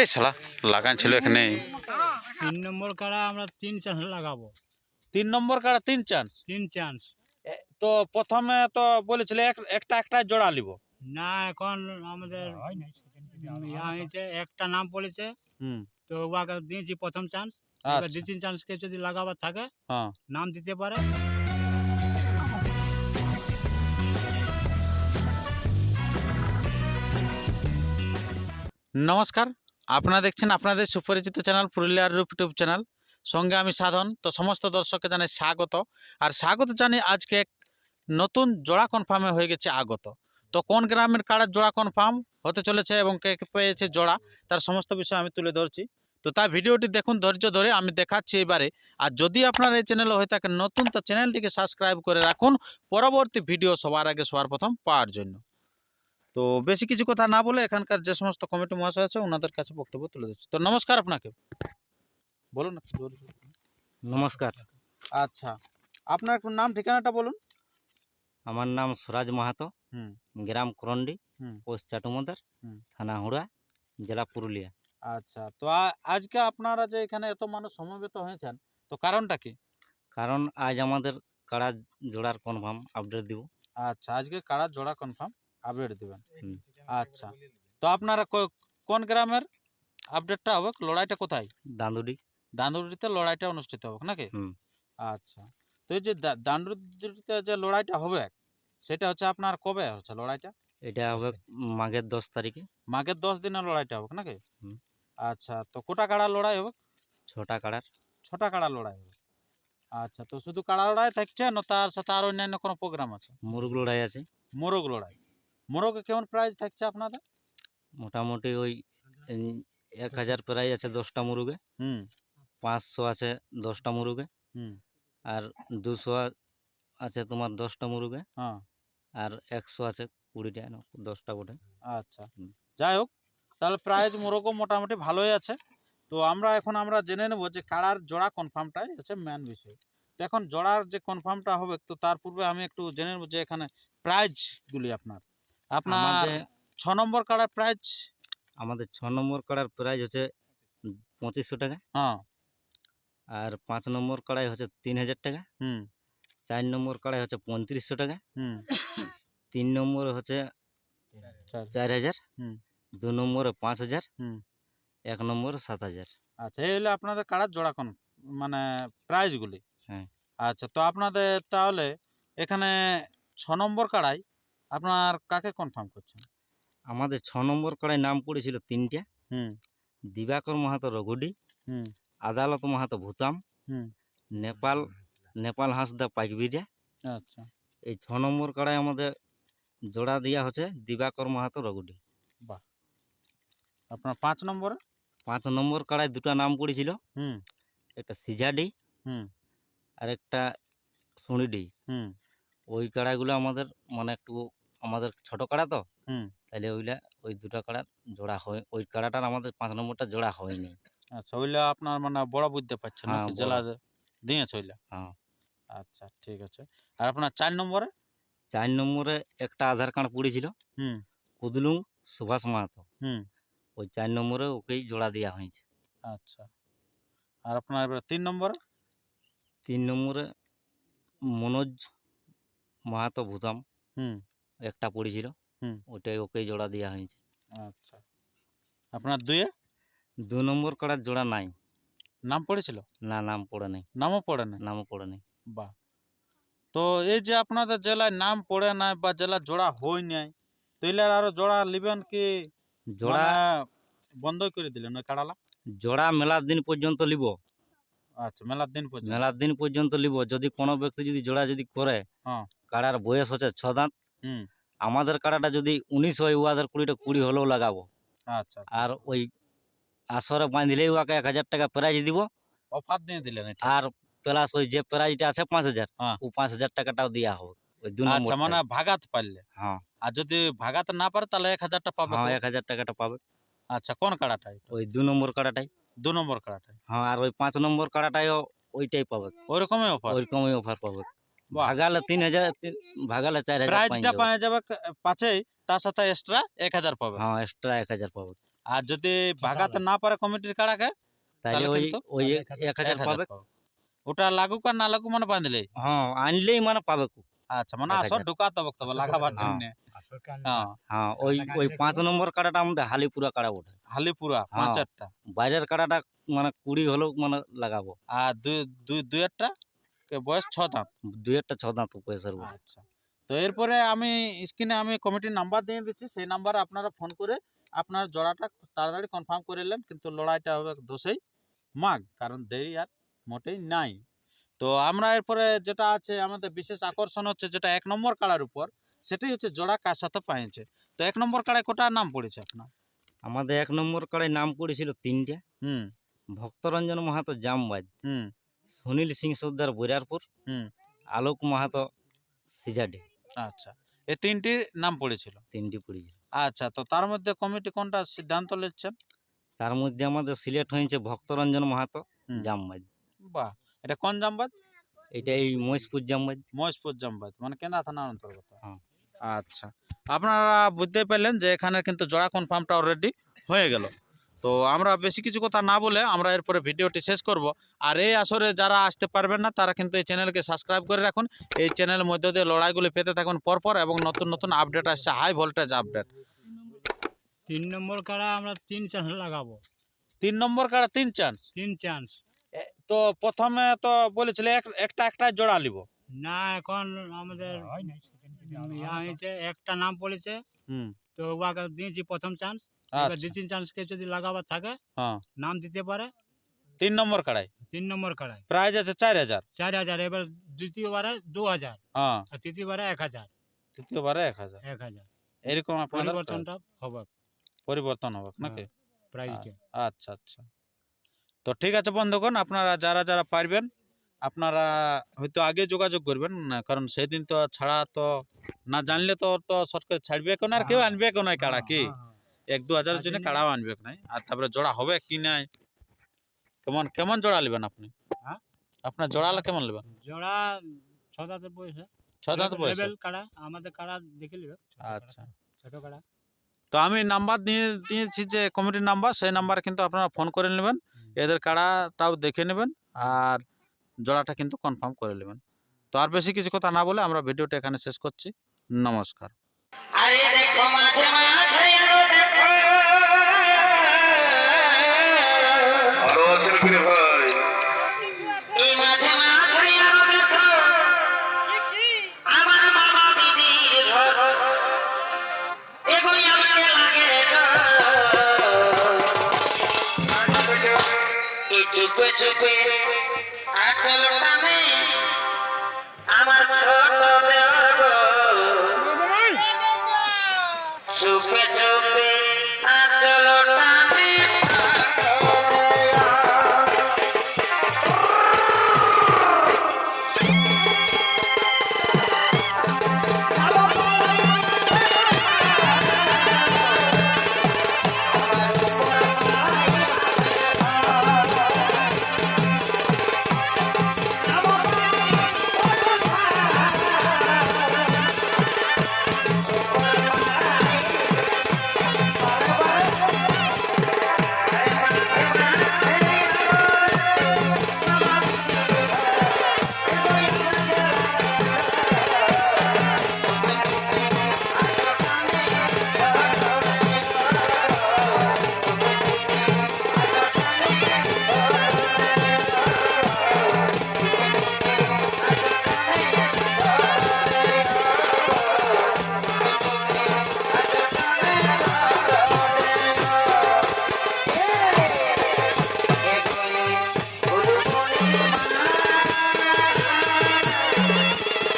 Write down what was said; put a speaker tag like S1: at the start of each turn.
S1: এই শালা লাগান ছিল এখানে।
S2: তিন নম্বর কাড়া আমরা তিন চান্স লাগাবো।
S1: তিন নম্বর কাড়া তিন চান্স?
S2: তিন চান্স।
S1: তো প্রথমে তো বলেছিল একটা একটা জোড়া লিব
S2: না এখন আমাদের হয়েছে একটা নাম পড়েছে
S1: হুম।
S2: তো ওকে দিয়েছি প্রথম চান্স।
S1: আচ্ছা।
S2: দ্বিতীয় চান্সকে যদি লাগাবার থাকে
S1: হ্যাঁ।
S2: নাম দিতে পারে।
S1: নমস্কার। আপনারা দেখছেন আপনাদের সুপরিচিত চ্যানেল পুরুলিয়ার রূপ ইউটিউব চ্যানেল। সঙ্গে আমি সাধন। তো সমস্ত দর্শককে জানাই স্বাগত। আর স্বাগত জানি আজকে নতুন জোড়া কনফার্মে হয়ে গেছে আগত। তো কোন গ্রামের কাড়ার জোড়া কনফার্ম হতে চলেছে এবং কে পেয়েছে জোড়া, তার সমস্ত বিষয় আমি তুলে ধরছি। তো তাই ভিডিওটি দেখুন ধৈর্য ধরে, আমি দেখাচ্ছি এবারে। আর যদি আপনার এই চ্যানেল হয়ে থাকে নতুন, তো চ্যানেলটিকে সাবস্ক্রাইব করে রাখুন। পরবর্তী ভিডিও সবার আগে সবার প্রথম পাওয়ার জন্য। তো বেশি কিছু কথা না বলে এখানকার যে সমস্ত কমিটি মহাশয় আছে ওনাদের কাছে বক্তব্য তুলে দিচ্ছি। তো নমস্কার আপনাকে। বলুন।
S2: নমস্কার।
S1: আচ্ছা আপনার নাম ঠিকানাটা বলুন।
S2: আমার নাম সুরাজ মাহাতো। গ্রাম করন্ডি। পোস্ট চাটুমদার। থানা হুড়া জেলা পুরুলিয়া।
S1: আচ্ছা তো আজকে আপনারা যে এখানে এত মানুষ সমবেত হয়েছেন তো কারণটা কি?
S2: কারণ আজ আমাদের কাড়া জোড়ার কনফার্ম আপডেট দিব।
S1: আচ্ছা আজকে কারা জোড়া কনফার্ম আপডেট দিবেন।
S2: হুম।
S1: আচ্ছা। তো আপনারা কোন গ্রামের আপডেটটা হবে? লড়াইটা কোথায়?
S2: দান্দুডি
S1: দান্দুরিতে লড়াইটা অনুষ্ঠিত হবে নাকি? আচ্ছা। তো এই যে দা- দান্দুরিতে যে লড়াইটা হবে সেটা হচ্ছে আপনার কবে হচ্ছে লড়াইটা?
S2: এটা হবে মাঘের দশ তারিখে।
S1: মাঘের দশ দিনের লড়াইটা হবে নাকি? আচ্ছা তো কোটা কাড়া লড়াই হবে?
S2: ছটা কাড়ার।
S1: ছটা কাড়া লড়াই হবে। আচ্ছা তো শুধু কাড়া লড়াই থাকছে না তার সাথে আর অন্যান্য কোনো প্রোগ্রাম আছে?
S2: মুরগ লড়াই আছে।
S1: মোরগ লড়াই। মোরগে কেমন প্রাইজ থাকছে আপনাদের?
S2: মোটামুটি ওই এক হাজার প্রায় আছে দশটা মুরগে।
S1: হুম।
S2: পাঁচশো আছে দশটা মুরগে।
S1: হুম।
S2: আর দুশো আছে তোমার দশটা মুরগে।
S1: হ্যাঁ।
S2: আর একশো আছে কুড়িটা দশটা গোটে
S1: আচ্ছা। যাই হোক তাহলে প্রাইজ মোরগও মোটামুটি ভালোই আছে। তো আমরা এখন আমরা জেনে নেব যে কাড়ার জোড়া কনফার্মটাই হচ্ছে ম্যান বিষয়। তো এখন জোড়ার যে কনফার্মটা হবে তো তার পূর্বে আমি একটু জেনে নেব যে এখানে প্রাইজগুলি আপনার। আপনার ছ নম্বর কাড়ার প্রাইজ
S2: আমাদের ছ নম্বর কাড়ার প্রাইস হচ্ছে পঁচিশশো টাকা।
S1: হ্যাঁ।
S2: আর পাঁচ নম্বর কড়াই হচ্ছে তিন হাজার টাকা।
S1: হুম।
S2: চার নম্বর কড়াই হচ্ছে পঁয়ত্রিশশো টাকা।
S1: হুম।
S2: তিন নম্বর হচ্ছে
S1: চার।
S2: চার হাজার।
S1: হুম।
S2: দু নম্বরে পাঁচ হাজার।
S1: হুম।
S2: এক নম্বরে সাত হাজার।
S1: আচ্ছা এই হলো আপনাদের কাড়ার জোড়া কোন মানে প্রাইজগুলি
S2: হ্যাঁ।
S1: আচ্ছা তো আপনাদের তাহলে এখানে ছ নম্বর কাড়াই আপনার কাকে কনফার্ম করছেন?
S2: আমাদের ছ নম্বর কড়াই নাম পড়েছিল তিনটা।
S1: হুম।
S2: দিবাকর মাহাতো রঘুডি
S1: হুম।
S2: আদালত মাহাতো ভুতাম
S1: হুম।
S2: নেপাল নেপাল হাঁসদা পাইকবিরা
S1: আচ্ছা।
S2: এই ছ নম্বর কড়াই আমাদের জোড়া দেওয়া হচ্ছে দিবাকর মাহাতো রঘুডি।
S1: আপনার পাঁচ নম্বরে?
S2: পাঁচ নম্বর কড়াই দুটো নাম পড়েছিল।
S1: হুম।
S2: একটা সিজাডি
S1: হুম।
S2: আর একটা সুঁড়িডি
S1: হুম।
S2: ওই কাড়াগুলো আমাদের মানে একটু আমাদের ছোট কাড়া তো
S1: হুম।
S2: তাহলে ওইলা ওই দুটো কাড়ার জোড়া হয় ওই কাড়াটার আমাদের পাঁচ নম্বরটা জোড়া হয়নি।
S1: আচ্ছা ওইলা আপনার মানে বড় বুঝতে পারছেন
S2: না
S1: জেলা দিয়েছে ওইলা?
S2: হ্যাঁ।
S1: আচ্ছা ঠিক আছে। আর আপনার চার নম্বরে?
S2: চার নম্বরে একটা আধার কার্ড পড়েছিল
S1: হুম।
S2: কুদলুং সুভাষ মাহাতো।
S1: হুম।
S2: ওই চার নম্বরে ওকেই জোড়া দেওয়া হয়েছে।
S1: আচ্ছা। আর আপনার এবার তিন নম্বরে?
S2: তিন নম্বরে মনোজ মাহাতো ভুতাম।
S1: হুম।
S2: একটা পড়েছিল।
S1: হুম।
S2: ওটাই ওকেই জোড়া দেওয়া হয়েছে।
S1: আচ্ছা। আপনার দুইয়ে?
S2: দু নম্বর কাড়ার জোড়া নাই।
S1: নাম পড়েছিল?
S2: না নাম পড়ে নাই।
S1: নামও পড়ে না
S2: নামও পড়ে নাই।
S1: বাহ। তো এই যে আপনাদের জেলায় নাম পড়ে নাই বা জেলা জোড়া হই নাই তো এলার আরও জোড়া লিবেন কি
S2: জোড়া
S1: মানে বন্ধ করে দিলেন ওই কাড়ালা?
S2: জোড়া মেলার দিন পর্যন্ত লিব।
S1: আচ্ছা মেলার দিন পর্যন্ত।
S2: মেলার দিন পর্যন্ত লিব। যদি কোনো ব্যক্তি যদি জোড়া যদি করে
S1: হ্যাঁ।
S2: কাড়ার বয়স হচ্ছে ছ দাঁত আমাদের কাড়াটা যদি উনিশ হয় উহাদের কুড়িটা কুড়ি হলেও লাগাবো।
S1: আচ্ছা
S2: আর ওই আসরে বাঁধলেই উহাকে এক হাজার টাকা প্রাইজ দিব।
S1: অফার দিয়ে দিলেন
S2: আর প্লাস ওই যে প্রাইজটা আছে পাঁচ হাজার
S1: হ্যাঁ।
S2: ও পাঁচ হাজার টাকাটাও দেওয়া হবে ওই দু
S1: আচ্ছা মানে ভাগাত পারলে?
S2: হ্যাঁ।
S1: আর যদি ভাগাতে না পারে তাহলে এক হাজারটা পাবে
S2: হ্যাঁ এক হাজার টাকাটা পাবে।
S1: আচ্ছা কোন কাড়াটা এটা?
S2: ওই দু নম্বর কাড়াটাই।
S1: দু নম্বর কাড়াটা
S2: হ্যাঁ আর ওই পাঁচ নম্বর কাড়াটাইও ওইটাই পাবে।
S1: ওই রকমই অফার
S2: ওইরকমই অফার পাবে। ভাগালে তিন হাজার ভাগালে চার হাজার
S1: প্রাইজটা
S2: যাবে।
S1: পাওয়া যাবে পাঁচেই তার সাথে এক্সট্রা এক হাজার পাবে।
S2: হ্যাঁ এক্সট্রা এক হাজার পাবে।
S1: আর যদি ভাগাতে না পারে কমিটির কাড়াকে
S2: তাহলে ওই ওই এক হাজার পাবে।
S1: ওটা লাগুক আর না লাগুক মানে বাঁধলে
S2: হ্যাঁ আনলেই মানে পাবে
S1: আচ্ছা মানে আসর। ঢুকাতে হবে তবে লাগাবার
S2: হ্যাঁ।
S1: জন্য। হ্যাঁ
S2: হ্যাঁ। ওই ওই পাঁচ নম্বর কাড়াটা আমাদের হালিপুরা কাড়া ওঠে
S1: হালিপুরা
S2: হ্যাঁ।
S1: পাঁচ চারটা
S2: বাইরের কাড়াটা মানে কুড়ি হলেও মানে লাগাবো।
S1: আর দুই দুই দুই একটা? কে বয়স ছ দাঁত।
S2: দুই একটা ছ দাঁত পয়সার
S1: আচ্ছা। তো এরপরে আমি স্ক্রিনে আমি কমিটির নাম্বার দিয়ে দিচ্ছি। সেই নাম্বারে আপনারা ফোন করে আপনার জোড়াটা তাড়াতাড়ি কনফার্ম করে নেন কিন্তু লড়াইটা হবে দোষেই মাগ কারণ দেরি আর মোটেই নাই। তো আমরা এরপরে যেটা আছে আমাদের বিশেষ আকর্ষণ হচ্ছে যেটা এক নম্বর কাড়ার উপর সেটাই হচ্ছে জোড়া কার সাথে পাইছে। তো এক নম্বর কাড়ায় কোটার নাম পড়েছে আপনার?
S2: আমাদের এক নম্বর কাড়ায় নাম পড়েছিল তিনটে।
S1: হুম।
S2: ভক্তরঞ্জন মাহাতো জামবাজ
S1: হুম।
S2: সুনীল সিং সর্দার বৈরারপুর
S1: হুম।
S2: আলোক মাহাতো সিজাডে।
S1: আচ্ছা এই তিনটির নাম পড়েছিল?
S2: তিনটি পড়েছিল।
S1: আচ্ছা তো তার মধ্যে কমিটি কোনটা সিদ্ধান্ত নিচ্ছেন?
S2: তার মধ্যে আমাদের সিলেক্ট হয়েছে ভক্তরঞ্জন মাহাতো। জামবাজ
S1: বাহ এটা কোন জামবাদ?
S2: এটা এই মহেশপুর জামবাজ
S1: মহেশপুর জামবাদ মানে কেন্দা থানার অন্তর্গত।
S2: হ্যাঁ।
S1: আচ্ছা আপনারা বুঝতে পারলেন যে এখানে কিন্তু জোড়া কনফার্মটা অলরেডি হয়ে গেল। তো আমরা বেশি কিছু কথা না বলে আমরা এরপরে ভিডিওটি শেষ করব। আর এই আসরে যারা আসতে পারবেন না তারা কিন্তু এই চ্যানেলকে সাবস্ক্রাইব করে রাখুন। এই চ্যানেলের মধ্যে দিয়ে লড়াইগুলি পেতে থাকুন পরপর এবং নতুন নতুন আপডেট আসছে হাই ভোল্টেজ আপডেট
S3: তিন নম্বর কাড়া আমরা তিন চান্স লাগাবো।
S1: তিন নম্বর কাড়া তিন চান্স
S3: তিন চান্স
S1: তো প্রথমে তো বলেছিলে এক- একটা একটা জোড়া নিব।
S3: না এখন আমাদের ইয়া হয়েছে একটা নাম বলেছে
S1: হুম।
S3: তো ওকে দিয়েছি প্রথম চান্স এবার
S1: আচ্ছা।
S3: দ্বিতীয় চান্সকে যদি লাগাবার থাকে
S1: হ্যাঁ।
S3: নাম দিতে পারে।
S1: তিন নম্বর কাড়াই?
S3: তিন নম্বর
S1: প্রাইজ আছে চার হাজার।
S3: চার হাজার এবার দ্বিতীয়বারে দু হাজার।
S1: হ্যাঁ।
S3: আর তৃতীয়বারে এক হাজার।
S1: তৃতীয়বারে এক হাজার।
S3: এক হাজার।
S1: এরকম আপনাদের
S3: পরিবর্তনটা হবে।
S1: পরিবর্তন হবে নাকি?
S3: প্রাইজটা
S1: আচ্ছা আচ্ছা। তো ঠিক আছে বন্ধুগণ আপনারা যারা যারা পারবেন আপনারা হয়তো আগে যোগাযোগ করবেন না কারণ সেদিন তো ছাড়া তো না জানলে তো তো সরকার ছাড়বে কেন? আর কেউ
S3: হ্যাঁ।
S1: আনবে কেন কাড়া কি?
S3: হ্যাঁ, হ্যাঁ।
S1: এক দু হাজারের জন্য কাড়াও আনবে নাই? আর তারপরে জোড়া হবে কি নাই? কেমন কেমন জোড়া নেবেন আপনি?
S3: হ্যাঁ?
S1: আপনার জোড়ালে কেমন নেবেন?
S3: জোড়া ছ দাঁতের বয়সে
S1: ছ দাঁত বয়স
S3: কাড়া আমাদের কাড়া দেখে নেবে।
S1: আচ্ছা।
S3: ছোট কাড়া।
S1: তো আমি নাম্বার দিয়ে দিয়েছি যে কমিটির নাম্বার সেই নাম্বারে কিন্তু আপনারা ফোন করে নেবেন। এদের কাড়াটাও দেখে নেবেন আর জোড়াটা কিন্তু কনফার্ম করে নেবেন। তো আর বেশি কিছু কথা না বলে আমরা ভিডিওটা এখানে শেষ করছি। নমস্কার।
S4: আরে দেখো মাঝে লাগে গো। এই চুপে চুপে